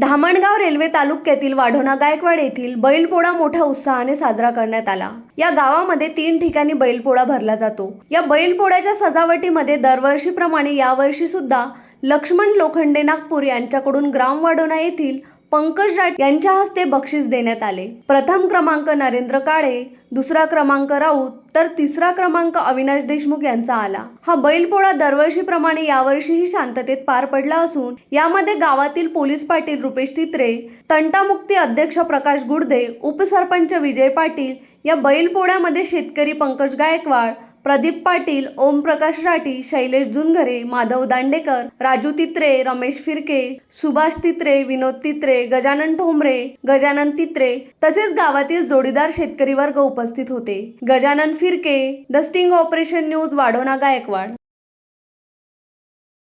Dhamangaon railway तालुक्यातील वाढोणा गायकवाड येथील बैलपोळा मोठ्या उत्साहाने साजरा करण्यात आला. या गावामध्ये तीन ठिकाणी बैलपोळा भरला जातो. या बैलपोळ्याच्या सजावटीमध्ये दरवर्षीप्रमाणे यावर्षी सुद्धा लक्ष्मण लोखंडे नागपूर यांच्याकडून ग्राम वाढोणा येथील पंकज राठ यांच्या हस्ते बक्षीस देण्यात आले. प्रथम क्रमांक नरेंद्र काळे दुसरा क्रमांक राऊत तर तिसरा क्रमांक अविनाश देशमुख यांचा आला. हा बैलपोळा दरवर्षीप्रमाणे यावर्षीही शांततेत पार पडला असून यामध्ये गावातील पोलीस पाटील रुपेश तित्रे तंटामुक्ती अध्यक्ष प्रकाश गुडदे उपसरपंच विजय पाटील या बैलपोळ्यामध्ये शेतकरी पंकज गायकवाड प्रदीप पाटील ओमप्रकाश राठी शैलेश जुनघरे माधव दांडेकर राजू तित्रे रमेश फिरके सुभाष तित्रे विनोद तित्रे गजानन ठोंबरे गजानन तित्रे तसेच गावातील जोडीदार शेतकरी वर्ग उपस्थित होते. Gajanan Phirke the sting operation news Wadhwana Gaikwad.